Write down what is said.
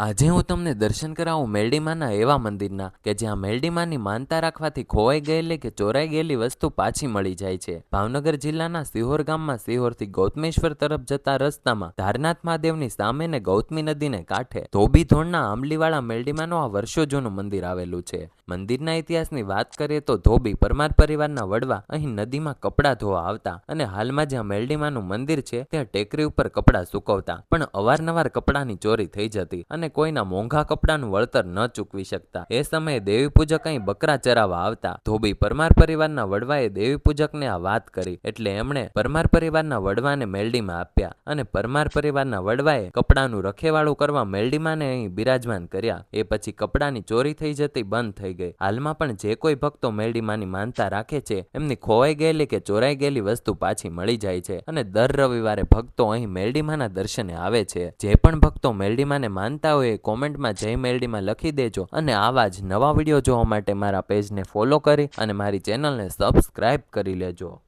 આજે હું તમને દર્શન કરાવું મેલડીમાના એવા મંદિરના કે જ્યાં મેલડીમાની માનતા રાખવાથી ખોવાઈ ગયેલી કે ચોરાઈ ગયેલી વસ્તુ પાછી મળી જાય છે. ભાવનગર જિલ્લાના સિહોર ગામમાં સિહોરથી ગૌતમેશ્વર તરફ જતા રસ્તામાં ધારનાથ મહાદેવની સામે ને ગૌતમી નદીને કાંઠે ધોબી ધોણના આંબલીવાળા મેલડીમાનું આ વર્ષો જૂનું મંદિર આવેલું છે. મંદિરના ઇતિહાસની વાત કરીએ તો ધોબી પરમાર પરિવારના વડવા અહીં નદીમાં કપડાં ધોવા આવતા અને હાલમાં જ્યાં મેલડીમાનું મંદિર છે, ત્યાં ટેકરી ઉપર કપડાં સૂકવતા. પણ અવારનવાર કપડાની ચોરી થઈ જતી અને કોઈના મોંઘા કપડાનું વળતર ન ચૂકવી શકતા. એ સમયે દેવી પૂજક અહીં બકરા ચરાવવા આવતા. ધોબી પરમાર પરિવારના વડવાએ દેવી પૂજકને આ વાત કરી. એટલે એમણે પરમાર પરિવારના વડવાને મેલડીમાં આપ્યા અને પરમાર પરિવારના વડવાએ કપડાનું રખેવાળું કરવા મેલડીમાને અહીં બિરાજમાન કર્યા. એ પછી કપડાની ચોરી થઈ જતી બંધ થઈ ગઈ. હાલમાં પણ જે કોઈ ભક્તો મેલડીમાની માનતા રાખે છે, એમની ખોવાઈ ગયેલી કે ચોરાઈ ગયેલી વસ્તુ પાછી મળી જાય છે અને દર રવિવારે ભક્તો અહીં મેલડીમાના દર્શને આવે છે. જે પણ ભક્તો મેલડીમાને માનતા હોય એ કોમેન્ટમાં જય મેલડીમાં લખી દેજો અને આવા જ નવા વીડિયો જોવા માટે મારા પેજને ફોલો કરી અને મારી ચેનલને સબસ્ક્રાઈબ કરી લેજો.